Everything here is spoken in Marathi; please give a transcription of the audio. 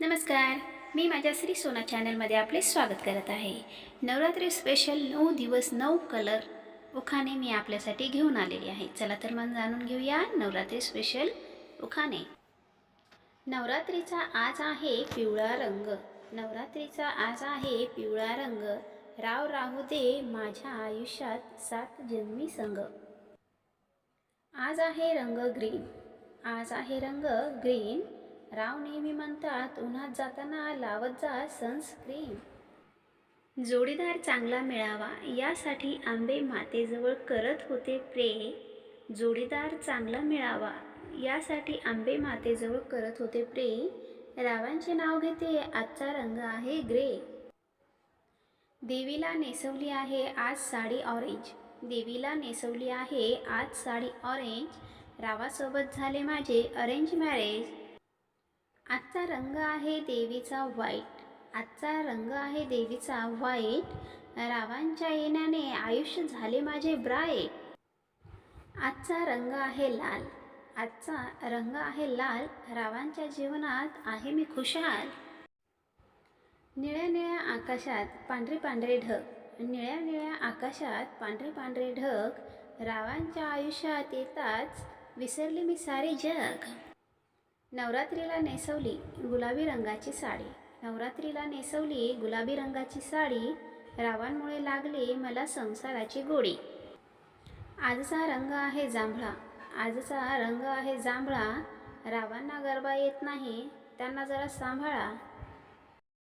नमस्कार. मी माझ्या श्री सोना चॅनलमध्ये आपले स्वागत करत आहे. नवरात्री स्पेशल नऊ दिवस नऊ कलर उखाणे मी आपल्यासाठी घेऊन आलेली आहे. चला तर मग जाणून घेऊया नवरात्री स्पेशल उखाणे. नवरात्रीचा आज आहे पिवळा रंग. नवरात्रीचा आज आहे पिवळा रंग. राव राहू दे माझ्या आयुष्यात सात जन्मी संग. आज आहे रंग ग्रीन आज आहे रंग ग्रीन राव नेहमी म्हणतात उन्हात जाताना लावत जा सनस्क्रीन. जोडीदार चांगला मिळावा यासाठी आंबे मातेजवळ करत होते प्रे जोडीदार चांगला मिळावा यासाठी आंबे मातेजवळ करत होते प्रे रावांचे नाव घेते आजचा रंग आहे ग्रे. देवीला नेसवली आहे आज साडी ऑरेंज. देवीला नेसवली आहे आज साडी ऑरेंज. रावासोबत झाले माझे अरेंज मॅरेज. आजचा रंग आहे देवीचा व्हाईट आजचा रंग आहे देवीचा व्हाईट रावांच्या येण्याने आयुष्य झाले माझे ब्राईट आजचा रंग आहे लाल. आजचा रंग आहे लाल. रावांच्या जीवनात आहे मी खुशाल. निळ्या निळ्या आकाशात पांढरे पांढरे ढग. निळ्या निळ्या आकाशात पांढरे पांढरे ढग. रावांच्या आयुष्यात येताच विसरले मी सारे जग. नवरात्रीला नेसवली गुलाबी रंगाची साडी. नवरात्रीला नेसवली गुलाबी रंगाची साडी रावांमुळे लागली मला संसाराची गोडी. आजचा रंग आहे जांभळा. आजचा रंग आहे जांभळा. रावांना गरबा येत नाही. त्यांना जरा सांभाळा.